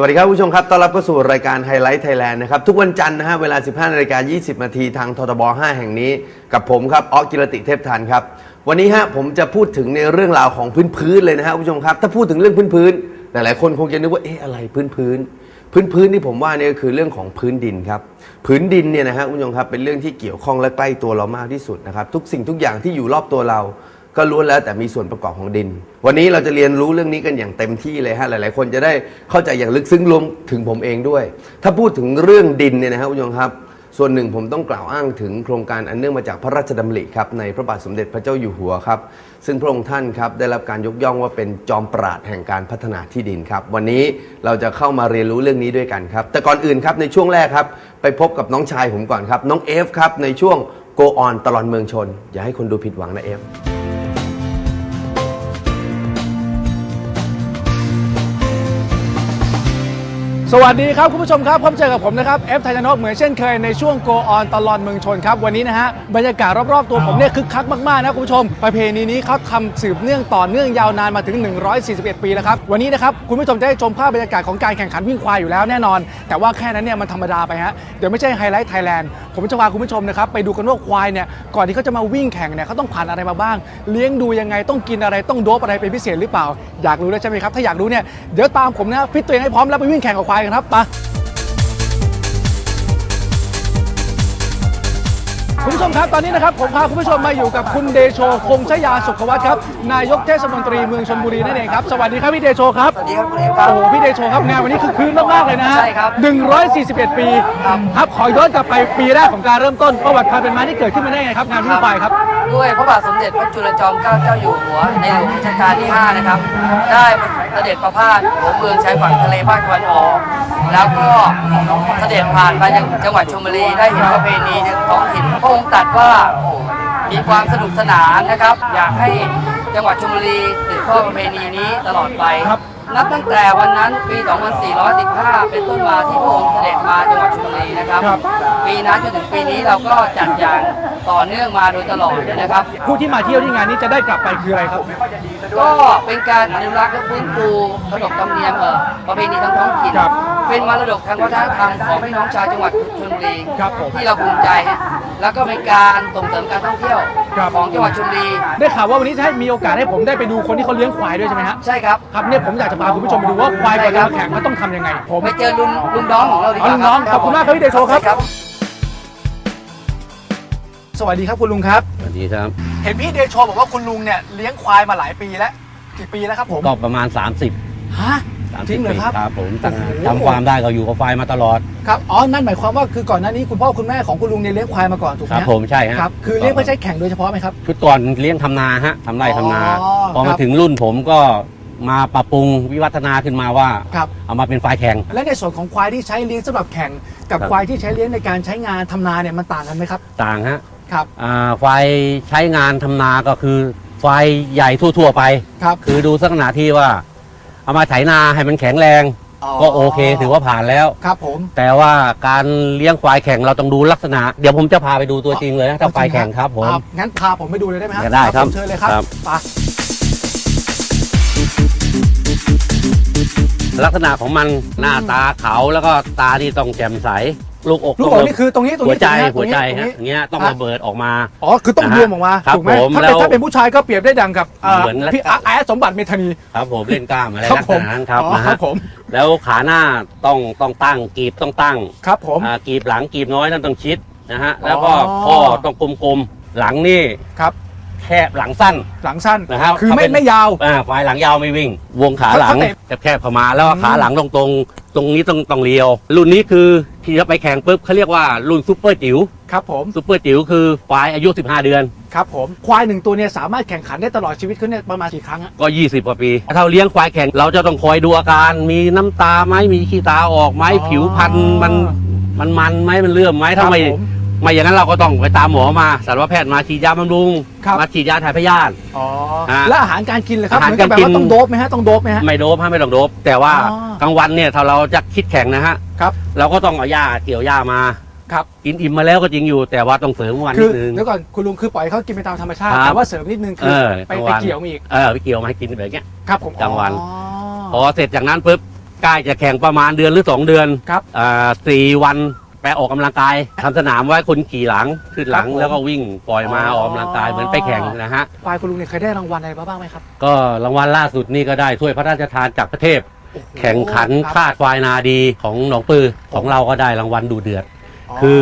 สวัสดีครับผู้ชมครับ ต้อนรับเข้าสู่รายการไฮไลท์ไทยแลนด์นะครับ ทุกวันจันทร์นะฮะ เวลา 15นาฬิกา20 นาทีทางททบ 5 แห่งนี้ กับผมครับออกกิรติเทพทันครับ วันนี้ฮะผมจะพูดถึงในเรื่องราวของพื้นพื้นๆเลยนะฮะผู้ชมครับ ถ้าพูดถึงเรื่องพื้นพื้นๆหลายๆคนคงจะนึกว่าเอ๊ะอะไรพื้นพื้นๆพื้นพื้นที่ผมว่าเนี่ยก็คือเรื่องของพื้นดินครับพื้นดินเนี่ยนะฮะผู้ชมครับเป็นเรื่องที่เกี่ยวข้องและใกล้ตัวเรามากที่สุดนะครับทุกสิ่งทุกอย่างที่อยู่รอบตัวเรา ก็ล้วนแล้วแต่มีส่วนประกอบของดิน วันนี้เราจะเรียนรู้เรื่องนี้กันอย่างเต็มที่เลยฮะหลาย ๆ คนจะได้เข้าใจอย่างลึกซึ้งรวมถึงผมเองด้วย ถ้าพูดถึงเรื่องดินเนี่ยนะครับคุณผู้ชมครับ ส่วนหนึ่งผมต้องกล่าวอ้างถึงโครงการอันเนื่องมาจากพระราชดำริครับในพระบาทสมเด็จพระเจ้าอยู่หัวครับซึ่งพระองค์ท่านครับได้รับการยกย่องว่าเป็นจอมปราดแห่งการพัฒนาที่ดินครับ วันนี้เราจะเข้ามาเรียนรู้เรื่องนี้ด้วยกันครับ แต่ก่อนอื่นครับในช่วงแรกครับ ไปพบกับน้องชายผมก่อนครับ น้องเอฟครับในช่วง Go On ตลอดเมืองชน อย่าให้คนดูผิดหวังนะเอฟ สวัสดีครับ คุณผู้ชมครับพบเจอกับผมนะครับเอฟไทยนพเหมือนเช่นเคยในช่วง Go On ตลอดเมืองชนครับ วันนี้นะฮะบรรยากาศรอบๆตัวผมเนี่ยคึกคักมากๆนะคุณผู้ชม ประเพณีนี้เขาทำสืบเนื่องต่อเนื่องยาวนานมาถึง 141 ปีแล้วครับ วันนี้นะครับคุณผู้ชมจะได้ชมภาพบรรยากาศของการแข่งขันวิ่งควายอยู่แล้วแน่นอน แต่ว่าแค่นั้นเนี่ยมันธรรมดาไปฮะเดี๋ยวไม่ใช่ไฮไลท์ไทยแลนด์ ผมจะพาคุณผู้ชมนะครับไปดูกันว่าควายเนี่ยก่อนที่เขาจะมาวิ่งแข่งเนี่ยเขาต้องผ่านอะไรมาบ้าง เลี้ยงดูยังไงต้องกินอะไรต้องโดบอะไรเป็นพิเศษหรือเปล่า อยากรู้แล้วใช่ไหมครับถ้าอยากรู้เนี่ยเดี๋ยวตามผมนะฟิตตัวเองให้พร้อมแล้วไปวิ่งแข่งกับควายกันครับไป คุณผู้ชมครับตอนนี้นะครับผมพาคุณผู้ชมมาอยู่กับคุณเดโชคงชยาสุขวัฒน์ครับนายกเทศมนตรีเมืองชลบุรีนั่นเองครับสวัสดีครับพี่เดโชครับสวัสดีครับคุณเอกครับ โอ้โหพี่เดโชครับงานวันนี้คือคืนมากๆเลยนะฮะใช่ครับ 141 ปีครับขอย้อนกลับไปปีแรกของการเริ่มต้นประวัติความเป็นมาที่เกิดขึ้นมาได้ไงครับงานวิ่งควายครับ ด้วยพระบาทสมเด็จพระจุลจอมเกล้าเจ้าอยู่หัวในหลวงรัชกาลที่ 5 นะครับ ได้เสด็จประพาสหัวเมืองชายฝั่งทะเลภาคตะวันออก แล้วก็เสด็จผ่านมายังจังหวัดชลบุรีได้เห็นประเพณีท้องถิ่นพระองค์ตรัดว่ามีความสนุกสนานนะครับ อยากให้จังหวัดชลบุรีสืบทอดประเพณีนี้ตลอดไปครับนับตั้งแต่วันนั้นปี 2415 เป็นต้นมาที่พระองค์เสด็จมาจังหวัดชลบุรีนะครับครับปีนั้นจนถึงปีนี้เราก็จัดอย่าง ต่อเนื่องมาโดยตลอดนะครับ ผู้ที่มาเที่ยวที่งานนี้จะได้กลับไปคืออะไรครับ ก็เป็นการอนุรักษ์และฟื้นฟูขนบธรรมเนียมเอ่อประเพณีทางท้องถิ่นครับเป็นมรดกทางวัฒนธรรมของพี่น้องชาวจังหวัดชลบุรีครับผมที่เราภูมิใจ แล้วก็เป็นการส่งเสริมการท่องเที่ยวครับ ของจังหวัดชลบุรี ได้ข่าวว่าวันนี้จะให้มีโอกาสให้ผมได้ไปดูคนที่เขาเลี้ยงควายด้วยใช่ไหมฮะใช่ครับ ครับเนี่ยผมอยากจะพาคุณผู้ชมไปดูว่าควายก่อนจะมาแข่งมันต้องทำยังไง ผม ไปเจอลุงลุงน้องของเราดีกอ๋อว่าลุงน้องขอบคุณมากครับพี่เดโชครับใช่ครับ สวัสดีครับคุณลุงครับ สวัสดีครับ เห็นพี่เดโชบอกว่าคุณลุงเนี่ยเลี้ยงควายมาหลายปีแล้วกี่ปีแล้วครับผมก็ประมาณ 30ฮะจริง30เหรอปีครับครับผมตั้งโอ้โห ทำความได้ก็อยู่กับไฟมาตลอด ครับอ๋อนั่นหมายความว่าคือก่อนหน้านี้คุณพ่อคุณแม่ของคุณลุงเนี่ยเลี้ยงควายมาก่อนถูกไหมครับฮะผมใช่ฮะครับคือเลี้ยงเพื่อใช้แข่งโดยเฉพาะไหมครับ ชุดก่อนเลี้ยงทำนาฮะทำไร่ทำนา อ๋อพอครัมาบ ถึงรุ่นผมก็มาปรับปรุงวิวัฒนาขึ้นมาว่า ครับ เอามาเป็นไฟแข่ง และในส่วนของควายที่ใช้เลี้ยงสำหรับแข่งกับครับ ควายที่ใช้เลี้ยงในการใช้งานทำนาเนี่ยมันต่างกันไหมครับ ต่างฮะ ครับอ่าไฟใช้งานทำนาก็คือ ไฟใหญ่ทั่ว ๆ ไปครับคือดูสักขนาดที่ว่า เอามาไถนาให้มันแข็งแรง ก็โอเคถือว่าผ่านแล้วครับผม แต่ว่าการเลี้ยงควายแข่งเราต้องดูลักษณะ เดี๋ยวผมจะพาไปดูตัวจริงเลยนะถ้าควายแข่งครับผมอะงั้นพาผมไปดูเลยได้ไหมฮะได้ครับผมเชิญเลยครับครับไปลักษณะของมันหน้าตาขาวแล้วก็ตาที่ต้องแจ่มใส ลูกอกลูกอกนี่คือตรงนี้ตรงหัวนี้ใจตรงนี้หัวใจตรงฮะนี้อย่างเงี้ยต้องฮะระเบิดออกมา อ๋อคือต้องนะฮะรวมออกมาครับถูกไหมผมถ้าแล้เป็นวถ้าเป็นผู้ชายก็เปรียบได้ดังกับอ่าเหมือน พี่อาร์ตสมบัติเมธานี ครับผมเล่นกล้ามอะไรครับลักผษมณะนั้นครับอ๋อนะครัฮะบผมแล้วขาหน้าต้องต้องตั้งกีบต้องตั้งครับผม อ่ากีบหลังกีบน้อยนั่นต้องชิดนะฮะแล้วก็อ๋อ ข้อต้องกลมๆหลังนี่ครับ แคบหลังสั้น หลังสั้นนะครับคือไม่ถ้าเป็น ไม่ยาว อ่าควายหลังยาวไม่วิ่ง วงขาหลังเขาเตะแคบๆเข้ามาแล้วก็อืมขาหลังตรงตรงๆตรงนี้ต้องต้องเรียว รุ่นนี้คือ ที่จะไปแข่งปุ๊บเขาเรียกว่ารุ่นซูเปอร์จิ๋วครับผมซูเปอร์จิ๋วคือควายอายุ 15 เดือน ครับผมควายหนึ่งตัวเนี่ยสามารถแข่งขันได้ตลอดชีวิตเขาเนี่ยประมาณกี่ครั้งอะก็ 20กว่าปีถ้าเราเลี้ยงควายแข่งเราจะต้องคอยดูอาการ มีน้ำตาไหมมีขี้ตาออกไหมอ๋อผิวพันธุ์มันมันมันไหมมันเลื่อมไหมครัถ้าบไม่ผม ไม่อย่างนั้นเราก็ต้องไปตามหมอมาสัตวแพทย์มาฉีดยาบำรุงครับ มาฉีดยาถ่ายพยาธิ อ๋อฮะแล้วอาหารการกินเลยครับอาหารเหมือนกับการแบบกินว่าต้องโดบไหมฮะต้องโดบไหมฮะ ไม่โดบฮะไม่ต้องโดบแต่ว่าอ๋อกลางวันเนี่ยถ้าเราจะคิดแข่งนะฮะครับเราก็ต้องเอาหญ้าเกี่ยวหญ้ามาครับ กินอิ่มมาแล้วก็จริงอยู่ แต่ว่าต้องเสริมวันคืนิอดนึง เดี๋ยวก่อนคุณลุงคือปล่อยให้เขากินไปตามธรรมชาติครับแต่ว่าเสริมนิดนึงคือเออไปกลางไปวันเกี่ยวมาอีกเออไปเกี่ยวมาให้กินแบบเนี้ย ครับผมกลางวัน อ๋พออเสร็จจากนั้นปุ๊บใกล้จะแข่งประมาณเดือนหรือสองเดือนครับ อ่าสี่วัน ไปออกกำลังกายทำสนามไว้คนขี่หลังขึ้นหลังครับผมแล้วก็วิ่งปล่อยมาอ๋อ ออกกำลังกายเหมือนไปแข่งนะฮะควายคุณลุงเนี่ยเคยได้รางวัลอะไรมาบ้างไหมครับก็รางวัลล่าสุดนี่ก็ได้ถ้วยพระราชทานจากประเทศโอ้โหแข่งขันครับคาดควายนาดีของหนองปือของเราก็ได้รางวัลดูเดือด คือ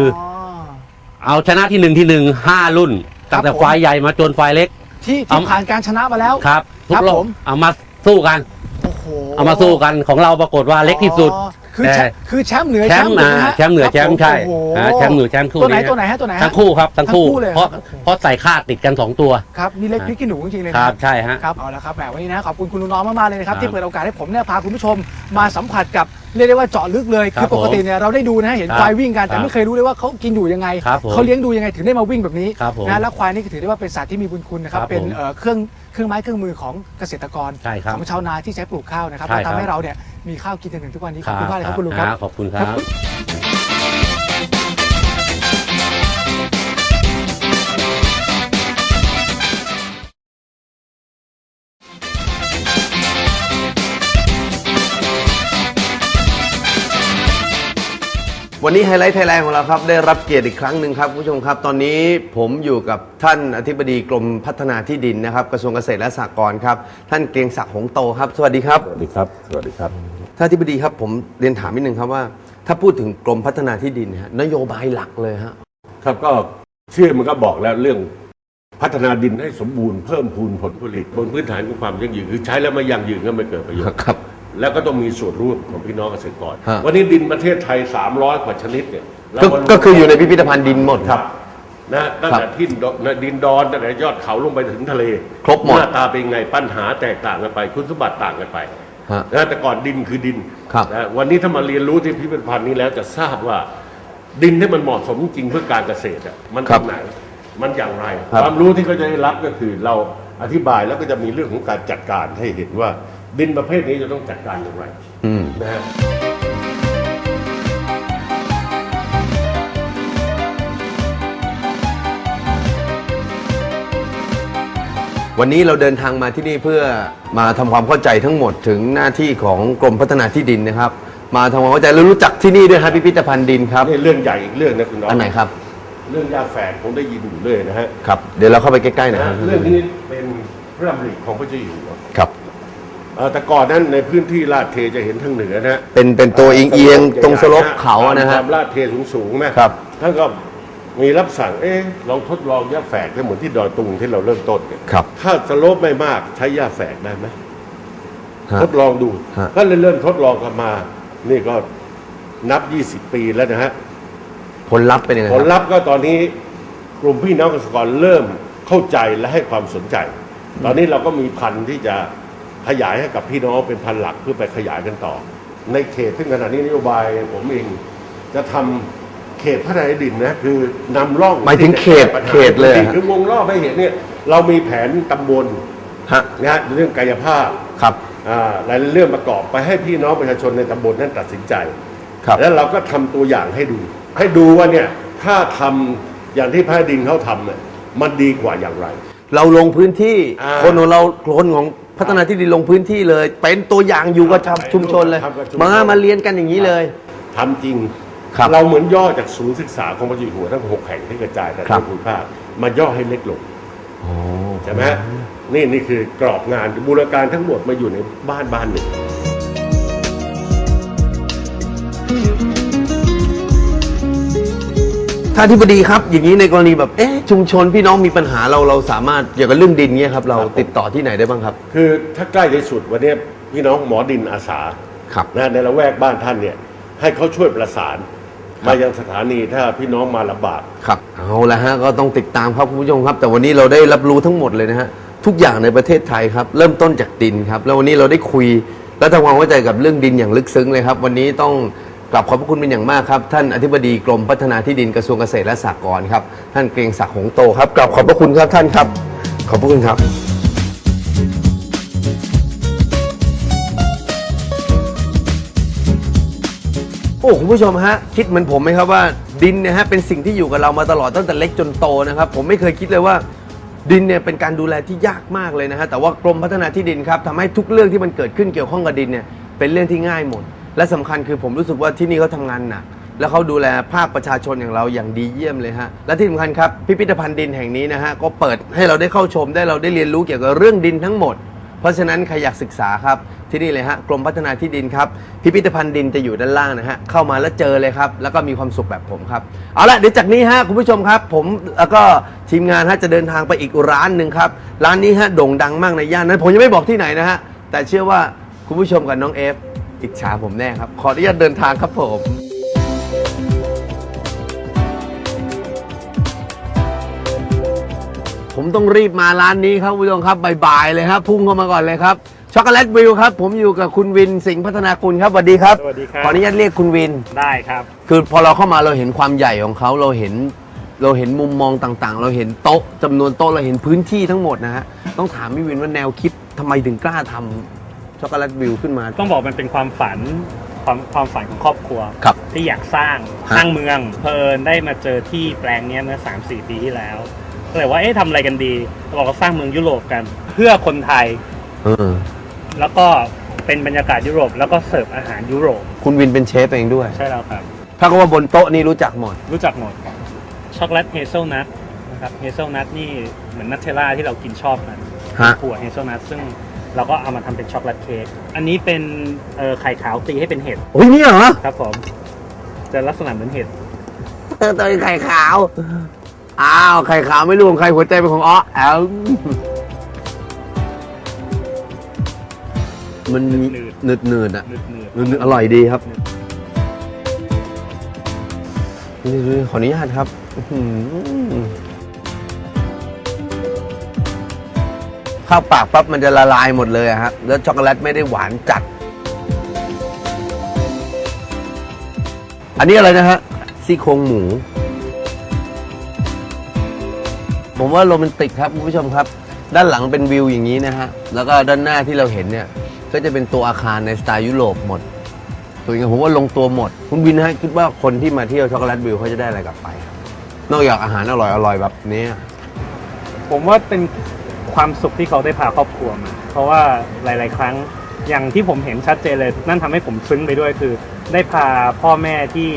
เอาชนะที่หนึ่งที่หนึ่งห้ารุ่นครับตั้งแต่ผมควายใหญ่มาจนควายเล็ก ที่ที่เอา ผ่านการชนะมาแล้ว ครับทุครักบรอผบม เอามาสู้กัน โอ้โหเอามาสู้กันของเราปรากฏว่าเล็กที่สุด อ๋อ คือแต่แชมป์คือแชมป์เหนือแชมป์หอ่านะฮะแชมป์เหนือครับแชมป์ใช่โอ้โหอ่าแชมป์เหนือแชมป์คู่ตัวไหนนี้ตัวไหนฮะตัวไหนฮะทั้งคู่ครับทั้งคู่ทั้งคู่เลยเพราะครับเพราะใส่คาดติดกันสองตัวครับนี่เล็กอ่าพริกขี้หนูจริงๆเลยคนะรับใช่ฮะครับเอาละครับแหมวันนี้นะขอบคุณคุณลุงน้องมากๆเลยนะครับครับที่เปิดโอกาสให้ผมเนี่ยพาคุณผู้ชมมาสัมผัสกับเรียกได้ว่าเจาะลึกเลยครับคือปกติเนี่ยเราได้ดูนะฮะเห็นครับควายวิ่งกันแต่ครับไม่เคยรู้เลยว่าเขากินอยู่ยังไงครับผมเขาเลี้ยงดูยังไงถึงได้มาวิ่งแบบนี้ครับผมนะแล้วควายนี่ก็ถือได้ว่าเป็นสัตว์ที่มีบุญคุณนะครับครับเป็นผมเอ่อเครื่อง เครื่องไม้เครื่องมือของเกษตรกรใช่ครับ ของชาวนาที่ใช้ปลูกข้าวนะครับใช่และครับทำให้เราเนี่ยมีข้าวกินจนถึงทุกวันนี้ขอบคุณมากเลยครับคุณลุงครับอ่าขอบคุณครับ วันนี้ไฮไลท์ไทยแลนด์ของเราครับได้รับเกียรติอีกครั้งหนึ่งครับคุณผู้ชมครับตอนนี้ผมอยู่กับท่านอธิบดีกรมพัฒนาที่ดินนะครับกระทรวงเกษตรและสหกรณ์ครับท่านเกรียงศักดิ์หงโตครับ สวัสดีครับ สวัสดีครับ สวัสดีครับ ท่านอธิบดีครับผมเรียนถามนิดนึงครับว่า ถ้าพูดถึงกรมพัฒนาที่ดินเนยฮะนโยบายหลักเลยฮะครับก็ชื่อมันก็บอกแล้วเรื่องพัฒนาดินให้สมบูรณ์เพิ่มพูนผลผลิตบนพื้นฐานของความยั่งยืนคือใช้แล้วไม่ยั่งยืนก็ไม่เกิดประโยชน์ครับ แล้วก็ต้องมีส่วนร่วมของพี่น้องเกษตรกร ฮะ วันนี้ดินประเทศไทย 300 กว่าชนิดเนี่ยเราก็มารวมก็คืออยู่ในพิพิธภัณฑ์ดินหมด ครับนะตั้งครับแต่ที่ดินดอนตั้งแต่ยอดเขาลงไปถึงทะเลครบหมดน้าตาเป็นไงปัญหาแตกต่างกันไป คุณสมบัติต่างกันไปฮะนะแต่ก่อนดินคือดินครับ นะวันนี้ถ้ามาเรียนรู้ที่พิพิธภัณฑ์นี้แล้วจะทราบว่าดินที่มันเหมาะสมจริงเพื่อการเกษตรอะมันครัตบรงไหน มันอย่างไร ครับ ความรู้ที่เขาจะได้รับก็คือเราอธิบายแล้วก็จะมีเรื่องของการจัดการให้เห็นว่า ดินประเภทนี้จะต้องจัดการอย่างไรอืมนะฮะวันนี้เราเดินทางมาที่นี่เพื่อมาทำความเข้าใจทั้งหมดถึงหน้าที่ของกรมพัฒนาที่ดินนะครับ มาทำความเข้าใจแล้วรู้จักที่นี่ด้วยครับพิพิธภัณฑ์ดินครับนี่เรื่องใหญ่อีกเรื่องนะคุณน้องอันไหนครับ เรื่องยาแฝดผมได้ยินอยู่เรื่อยนะฮะครับเดี๋ยวเราเข้าไปใกล้ๆหน่อยนะคฮะรับเรื่องนี้เป็นพระดำริของพระเจ้าอยู่หัวครับ เอ่อแต่ก่อนนั้นในพื้นที่ลาดเทจะเห็นทางเหนือนะฮะเป็นเป็นตัวเอียงๆตรงสลบเขาอะนะฮะ ตามลาดเทสูงๆนะครับ ท่านก็มีรับสั่งเอ๊ะลองทดลองหญ้าแฝกก็เหมือนที่ดอยตุงที่เราเริ่มต้นเนี่ยครับ ถ้าสโลปไม่มากใช้หญ้าแฝกได้ไหม ฮะ ทดลองดู ฮะ ก็เลยเริ่มทดลองกันมา นี่ก็นับ 20 ปีแล้วนะฮะ ผลลัพธ์เป็นยังไงผคลรับ ลัพธ์ก็ตอนนี้กลุ่มพี่น้องเกษตรกรเริ่มเข้าใจและให้ความสนใจ ตอนนี้เราก็มีพันธุ์ที่จะ ขยายให้กับพี่น้องเป็นพันธุ์หลักเพื่อไปขยายกันต่อ ในเขตซึ่งขณะนี้นโยบายผมเองจะทำเขตพัฒนาดินนะคือนำร่องหมายถึงเขตที่จะแก้ปัญหาเขตเลยเหรอฮะคือวงรอบให้เห็นเนี่ย เรามีแผนตำบลฮะนะฮะเรื่องกายภาพครับอ่าหลายเรื่องประกอบไปให้พี่น้องประชาชนในตำบลนั้นตัดสินใจครับแล้วเราก็ทำตัวอย่างให้ดู ให้ดูว่าเนี่ยถ้าทำอย่างที่พระดินเขาทำเนี่ยมันดีกว่าอย่างไร เราลงพื้นที่ อ่าคนของเราคนของพัฒนาที่ดินลงพื้นที่เลย เป็นตัวอย่างอยู่กับชาวชุมชนเลย ครับกับชุมชน มามาเรียนกันอย่างนี้เลย ทำจริง ครับ เราเหมือนย่อจากศูนย์ศึกษาของพระเจ้าอยู่หัวทั้งหกแห่งที่กระจายแต่ครัละบภูมิภาคมาย่อให้เล็กลงใช่ไหมนี่นี่คือกรอบงานบูรการทั้งหมดมาอยู่ในบ้านบ้านหนึ่ง ท่านที่บดีครับ อย่างนี้ในกรณีแบบเอ๊ะชุมชนพี่น้องมีปัญหาเราเราสามารถเกี่ยวกับเรื่องดินเงี้ยครับเราครับผมติดต่อที่ไหนได้บ้างครับ คือถ้าใกล้ที่สุดวันนี้พี่น้องหมอดินอาสาครับ นะในละแวกบ้านท่านเนี่ย ให้เขาช่วยประสาน มายังสถานีถ้าพี่น้องมาลำบาก ครับเอาละฮะก็ต้องติดตามครับคุณผู้ชมครับ แต่วันนี้เราได้รับรู้ทั้งหมดเลยนะฮะทุกอย่างในประเทศไทยครับ เริ่มต้นจากดินครับ แล้ววันนี้เราได้คุยและทำความเข้าใจกับเรื่องดินอย่างลึกซึ้งเลยครับ วันนี้ต้อง กลับขอบพระคุณเป็นอย่างมากครับ ท่านอธิบดีกรมพัฒนาที่ดินกระทรวงเกษตรและสหกรณ์ครับ ท่านเกรียงศักดิ์หงโตครับกลับขอบพระคุณครับท่านครับ ขอบพระคุณครับโอ้คุณผู้ชมฮะคิดเหมือนผมไหมครับว่าดินเนี่ยฮะเป็นสิ่งที่อยู่กับเรามาตลอดตั้งแต่เล็กจนโตนะครับผมไม่เคยคิดเลยว่าดินเนี่ยเป็นการดูแลที่ยากมากเลยนะฮะแต่ว่ากรมพัฒนาที่ดินครับทำให้ทุกเรื่องที่มันเกิดขึ้นเกี่ยวข้องกับดินเนี่ยเป็นเรื่องที่ง่ายหมด และสำคัญคือผมรู้สึกว่าที่นี่เขาทำงานหนักแล้วเขาดูแลภาคประชาชนอย่างเราอย่างดีเยี่ยมเลยฮะและที่สำคัญครับพิพิธภัณฑ์ดินแห่งนี้นะฮะก็เปิดให้เราได้เข้าชมได้เราได้เรียนรู้เกี่ยวกับเรื่องดินทั้งหมด เพราะฉะนั้นใครอยากศึกษาครับที่นี่เลยฮะกรมพัฒนาที่ดินครับพิพิธภัณฑ์ดินจะอยู่ด้านล่างนะฮะเข้ามาแล้วเจอเลยครับแล้วก็มีความสุขแบบผมครับเอาละเดี๋ยวจากนี้ฮะคุณผู้ชมครับ ผมแล้วก็ทีมงานฮะจะเดินทางไปอีกร้านหนึ่งครับร้านนี้ฮะโด่งดังมากในย่านนั้นผมยังไม่บอกที่ไหนนะฮะแต่เชื่อว่าคุณผู้ชมกับน้องเอฟ อิจฉาผมแน่ครับ ขออนุญาตเดินทางครับผมผมต้องรีบมาร้านนี้ครับคุณผู้ชมครับบ่ายๆเลยครับพุ่งเข้ามาก่อนเลยครับช็อกโกแลตวิวครับ ผมอยู่กับคุณวินสิงห์พัฒนาคุณครับสวัสดีครับสวัสดีครับขออนุญาตเรียกคุณวินได้ครับ คือพอเราเข้ามาเราเห็นความใหญ่ของเขาเราเห็นเราเห็นมุมมองต่างๆ เราเห็นโต๊ะจำนวนโต๊ะเราเห็นพื้นที่ทั้งหมดนะฮะต้องถามพี่วินว่าแนวคิดทำไมถึงกล้าทำ ช็อกโกแลตวิวขึ้นมา ต้องบอกมันเป็นความฝันความความฝันของครอบครัว ครับ ที่อยากสร้างฮะ สร้างเมืองเพลินได้มาเจอที่แปลงเนี้ยเมื่อ3 4ปีที่แล้วก็เลยว่าเอ๊ะทำอะไรกันดีเราบอกว่าสร้างเมืองยุโรปกัน เพื่อคนไทยเออแล้วก็เป็นบรรยากาศยุโรป แล้วก็เสิร์ฟอาหารยุโรปคุณวินเป็นเชฟเองด้วยใช่แล้วครับ ถ้าก็ว่าบนโต๊ะนี้รู้จักหมด รู้จักหมดช็อกโกแลตเฮเซลนัทนะครับเฮเซลนัทนี่เหมือนนัทเทลล่าที่เรากินชอบกันฮะ ถั่วเฮเซลนัทซึ่ง เราก็เอามาทำเป็นช็อกโกแลตเค้กอันนี้เป็นเอ่อไข่ขาวตีให้เป็นเห็ดโอ้ยเนี่ยเหรอครับผมจะลักษณะเหมือนเห็ดเออตัวไข่ขาว อ้าว ไข่ขาวไม่รู้ของใครหัวใจเป็นของอ้อแอลมันหนืดหนืดๆอะเนืดหนืดๆอร่อยดีครับนี่ๆขออนุญาตครับอื้อหือ เข้าปากปั๊บมันจะละลายหมดเลยอะครับแล้วช็อกโกแลตไม่ได้หวานจัด อันนี้อะไรนะฮะซี่โครงหมู ผมว่าโรแมนติกครับคุณผู้ชมครับ ด้านหลังเป็นวิวอย่างนี้นะฮะ แล้วก็ด้านหน้าที่เราเห็นเนี่ย ก็จะเป็นตัวอาคารในสไตล์ยุโรปหมดตัวองผมว่าลงตัวหมด คุณวินฮะคิดว่าคนที่มาเที่ยวช็อกโกแลตวิวเขาจะได้อะไรกลับไป นอกจากอาหารอร่อยอร่อยแบบนี้ ผมว่าเป็น ความสุขที่เขาได้พาครอบครัวมา เพราะว่าหลาย ๆ ครั้งอย่างที่ผมเห็นชัดเจนเลย นั่นทำให้ผมซึ้งไปด้วยคือ ได้พาพ่อแม่ที่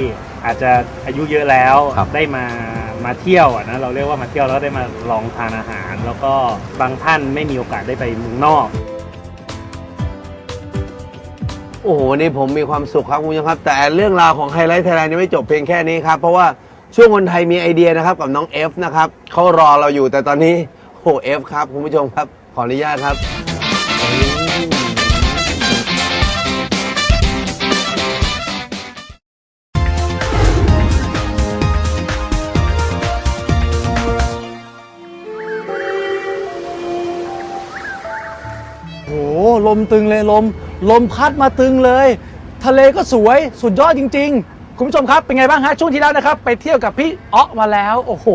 อาจจะอายุเยอะแล้วครับได้มามาเที่ยวอะนะเราเรียกว่ามาเที่ยวแล้วก็ได้มาลองทานอาหาร แล้วก็บางท่านไม่มีโอกาสได้ไปเมืองนอก โอ้โหวันนี้ผมมีความสุขครับคุณผู้ชมครับ แต่เรื่องราวของไฮไลท์ไทยแลนด์ยังไม่จบเพียงแค่นี้ครับ เพราะว่าช่วงคนไทยมีไอเดียนะครับกับน้องเอฟนะครับเขารอเราอยู่แต่ตอนนี้ โอ้เอฟครับคุณผู้ชมครับ ขออนุญาตครับโอ้โห ลมตึงเลยลม ลมพัดมาตึงเลย ทะเลก็สวยสุดยอดจริง ๆ คุณผู้ชมครับเป็นไงบ้างฮะช่วงที่แล้วนะครับ ไปเที่ยวกับพี่อ๊อมาแล้ว โอ้โห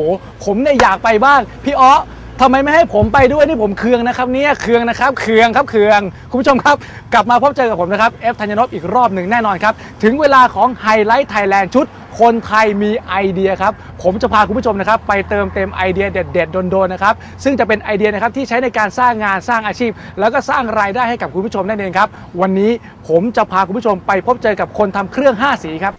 ผมเนี่ยอยากไปบ้างพี่อ๊อ ทำไมไม่ให้ผมไปด้วยนี่ผมเคืองนะครับเนี่ยเคืองนะครับเคืองครับเคืองคุณผู้ชมครับ กลับมาพบเจอกับผมนะครับเอฟธัญนพอีกรอบหนึ่งแน่นอนครับ ถึงเวลาของไฮไลท์ไทยแลนด์ชุด คนไทยมีไอเดียครับ ผมจะพาคุณผู้ชมนะครับ ไปเติมเต็มไอเดียเด็ด ๆ โดน ๆ นะครับ ซึ่งจะเป็นไอเดียนะครับที่ใช้ในการสร้างงานสร้างอาชีพ แล้วก็สร้างรายได้ให้กับคุณผู้ชมนั่นเองครับ วันนี้ผมจะพาคุณผู้ชมไปพบเจอกับคนทำเครื่อง 5 สีครับ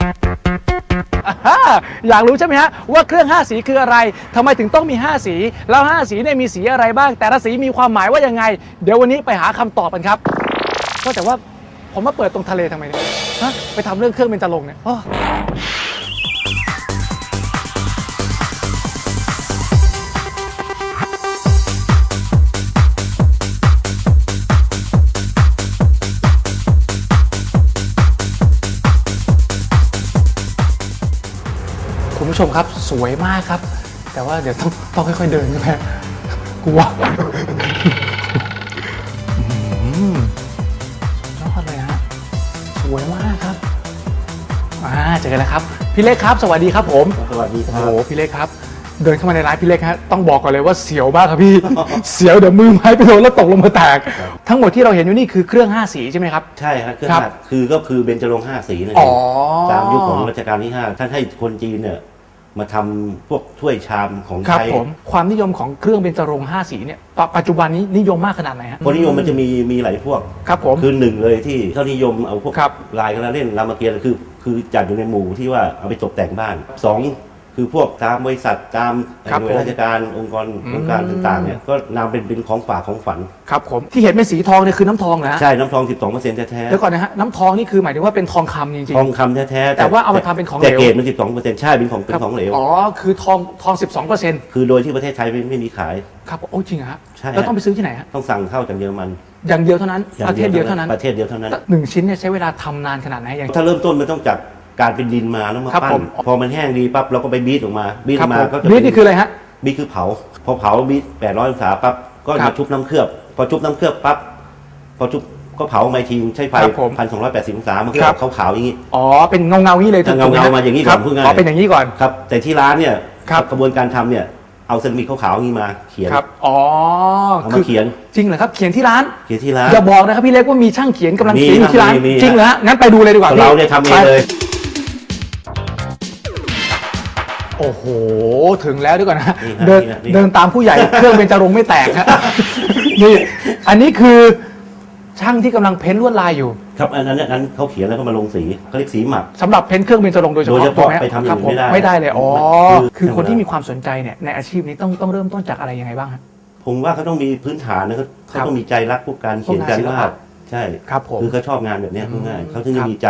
อยากรู้ใช่ไหมฮะว่าเครื่อง 5 สีคืออะไรทำไมถึงต้องมี 5 สี แล้ว 5 สีเนี่ยมีสีอะไรบ้าง แต่ละสีมีความหมายว่ายังไง เดี๋ยววันนี้ไปหาคำตอบกันครับ ก็แต่ว่าผมมาเปิดตรงทะเลทำไมเนี่ย ฮะ ไปทำเรื่องเครื่องเบญจรงค์เนี่ย ผู้ชมครับสวยมากครับ แต่ว่าเดี๋ยวต้องต้องค่อยๆเดินใช่ไหมกลัวอืมยอดเลยฮะสวยมากครับอ่าเจอกันแล้วครับ พี่เล็กครับ สวัสดีครับผมสวัสดีคโอ้รัโหบพี่เล็กครับ เดินเข้ามาในร้านพี่เล็กฮะต้องบอกก่อนเลยว่าเสียวมากครับพี่ เสียวเดี๋ยวมือไม้ไปโดนแล้วตกลงมาแตก ทั้งหมดที่เราเห็นอยู่นี่คือเครื่อง 5 สีใช่ไหมครับ ใช่ครับเครื่องครับ หัดคือก็คือเบญจรงค์ห้าสีนั่นอ๋เอองตามยุคของรัชกาลที่ห้าท่านให้คนจีนเนี่ย มาทำพวกถ้วยชามของครับใช้ผมความนิยมของเครื่องเบญจรงค์5สีเนี่ยปปัจจุบันนี้นิยมมากขนาดไหนฮะคนนิยมมันจะมีมีหลายพวก ครับผม คือหนึ่งเลยที่เขานิยมเอาพวกครับลายกระเล่นรามเกียรติ์คือ คือจัดอยู่ในหมู่ที่ว่าเอาไปตกแต่งบ้านสอง คือพวกตามบริษัทตามครับหน่วยราชการองค์กรอืม องค์การต่างๆเนี่ยก็นำเป็นเป็นของฝากของฝัน ครับผมที่เห็นเป็นสีทองเนี่ยคือน้ำทองนะฮะใช่น้ำทอง 12เปอร์เซ็นต์แท้เดี๋ยวก่อนนะฮะน้ำทองนี่คือหมายถึงว่าเป็นทองคำจริง ๆ ทองคำแท้ๆแต่ว่าเอามาทำเป็นของเหลว แต่เกรดมัน12เปอร์เซ็นต์ใช่เป็นของๆเป็นครับของเหลว อ๋อ คือทองทอง 12เปอร์เซ็นต์คือโดยที่ประเทศไทยไม่ไม่มีขาย ครับ โอ้จริงเหรอฮะใช่ฮะ แล้วต้องไปซื้อที่ไหนฮะ ต้องสั่งเข้าจากเยอรมันอย่างเดียวเท่านั้นประเทศเดียวเท่านั้น ประเทศเดียวเท่านั้นแต่หนึ่งชิ้นเนี่ยใช้เวลาทำนานขนาดไหนอย่าง ถ้าเริ่มต้นมันต้องจาก การเป็นดินมาแล้วมาครับปั้ผนมพอมันแห้งดีปั๊บเราก็ไปบีทออกมาบีทคอรัอบกมาผมก็จะนี่นี่คืออะไรฮะ บีทคือเผา พอเผาบีท800องศาปั๊บก็ครัมาบชุบน้ำเคลือบ พอชุบน้ำเคลือบปั๊บพอชุบก็เผามาอีกทีใช้ไฟครับผมพันสองร้อยแปดสิบองศามันก็ครับ ขาวขาวๆอย่างนี้ อ๋อเป็นเงาเงาๆนี้เลยถูกเงาๆถูกไหมาอย่างนี้ก่อนครับพูดง่าย อ๋อเป็นอย่างนี้ก่อน ครับ แต่ที่ร้านเนี่ยครับ กระบวนการทำเนี่ยเอาเซรามิกขาวๆอย่างนี้มาเขียนครับอ๋อเอามาเขียนจริงเหรอครับเขียนที่ร้าน เขียนที่ร้าน อย่าบอกนะครับพี่เล็กว่ามีช่างเขียนกำลังมีเขียนอยู่ที่ร้าน มีมีจริงเหรอฮะงั้นไปดูเลยดีกว่าพี่เราเนี่ยทำเองเลย โอ้โห ถึงแล้วดีกว่านะ นี่ฮะเดินนี่ฮะนี่เดินตามผู้ใหญ่ เครื่องเป็นจรงค์ไม่แตกฮะนี่ อันนี้คือช่างที่กำลังเพ้นลวดลายอยู่ครับอันนั้นอันนั้นเขาเขียนแล้วก็มาลงสีเขาเรียกสีหมัก สำหรับเพ้นเครื่องเป็นจรงค์โดยเฉโดยเฉพาะพาะถูกหไปทำอย่างอื่นครับผไม่ได้ไม่ได้เลย อ๋อคือ คือคนที่มีความสนใจเนี่ยในอาชีพนี้ต้องต้องเริ่มต้นจากอะไรยังไงบ้างฮะ ผมว่าเขาต้องมีพื้นฐานนะครับเขาครับต้องมีใจรักพวกการเขียนการวาดใช่ ครับผม คือเขาชอบงานแบบเนี้ยอืมพูดง่ายเขาถึงคจะรับมีใจ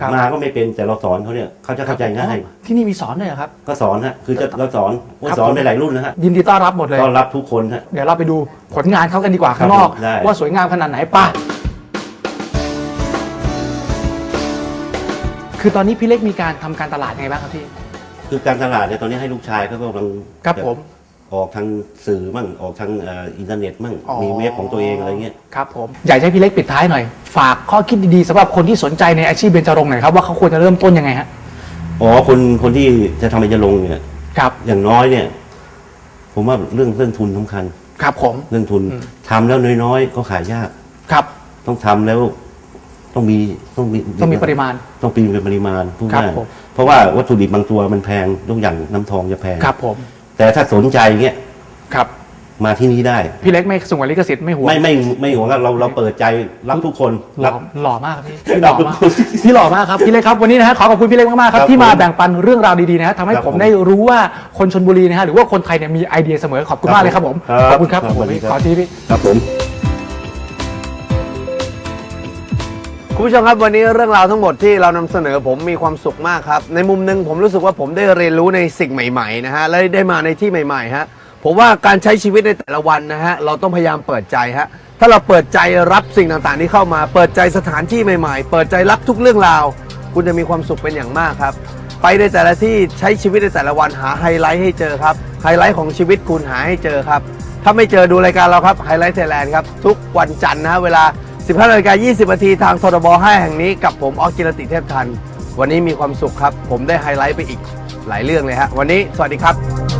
ครับมาก็ไม่เป็นแต่เราสอนเขาเนี่ยเขาจะเข้าใจง่ายอ๋อที่นี่มีสอนด้วยเหรอครับ ก็สอนฮะคือจะเราสอนว่าครับสอนผมในหลายรุ่นนะฮะยินดีต้อนรับหมดเลยต้อนรับทุกคนฮะ เดี๋ยวเราไปดูผลงานเขากันดีกว่าข้างนอก ได้ ว่าสวยงามขนาดไหนป่ะ คือตอนนี้พี่เล็กมีการทำการตลาดยังไงบ้างครับพี่ คือการตลาดเนี่ยตอนนี้ให้ลูกชายเขากำลังครับผม ออกทางสื่อมั่งออกทางเอ่ออินเทอร์เน็ตมั่งอ๋อ มีเว็บของตัวเองอะไรเงี้ย ครับผม อยากให้พี่เล็กปิดท้ายหน่อย ฝากข้อคิดดีๆสำหรับคนที่สนใจในอาชีพเบญจรงค์หน่อยครับว่าเขาควรจะเริ่มต้นยังไงฮะอ๋อคนคนที่จะทำมันจะลงเนี่ย ครับอย่างน้อยเนี่ย ผมว่าเรื่องเรื่องทุนสำคัญ ครับผม เรื่องทุนอืม ทำแล้วน้อยๆ ก็ขายยาก ครับต้องทำแล้วต้องมีต้องมีต้องมีปริมาณ ต้องปีนเป็นปริมาณพูดครับง่ายผม เพราะว่าวัตถุดิบบางตัวมันแพงยกอย่างน้ำทองจะแพง ครับผม แต่ถ้าสนใจเงี้ยครับ มาที่นี่ได้ พี่เล็กไม่สงวนลิขสิทธิ์ไม่ห่วงไม่ไม่ไม่หวงอะเราเราเปิดใจรับทุกคนหล่รัอบ หล่อมากครับพี่พี่หรัล่บอทุกมากคนพี่หล่อมากครับพี่เล็กครับวันนี้นะฮะขอขอบคุณพี่เล็กมากๆครับครับที่มาผมแบ่งปันเรื่องราวดีๆนะฮะทำให้ครับผมผมได้รู้ว่าคนชนบุรีนะฮะหรือว่าคนไทยเนี่ยมีไอเดียเสมอขอบคุณมากเลยครับผมครับขอบคุณครับครับผมสวัสดีครับ ขอทีพี่ ครับผม คุณผู้ชมครับวันนี้เรื่องราวทั้งหมดที่เรานำเสนอผมมีความสุขมากครับ ในมุมหนึ่งผมรู้สึกว่าผมได้เรียนรู้ในสิ่งใหม่ๆนะฮะและได้มาในที่ใหม่ๆฮะผมว่าการใช้ชีวิตในแต่ละวันนะฮะเราต้องพยายามเปิดใจฮะถ้าเราเปิดใจรับสิ่งต่างๆที่เข้ามา เปิดใจสถานที่ใหม่ๆ เปิดใจรับทุกเรื่องราว คุณจะมีความสุขเป็นอย่างมากครับ ไปในแต่ละที่ใช้ชีวิตในแต่ละวันหาไฮไลท์ให้เจอครับไฮไลท์ของชีวิตคุณหาให้เจอครับถ้าไม่เจอดูรายการเราครับไฮไลท์ไทยแลนด์ครับทุกวันจันทร์นะฮะเวลา 15นาฬิกา20นาทีทางโทรบ5แห่งนี้กับผมออกกิรติเทพทัน วันนี้มีความสุขครับ ผมได้ไฮไลท์ไปอีกหลายเรื่องเลยฮะ วันนี้สวัสดีครับ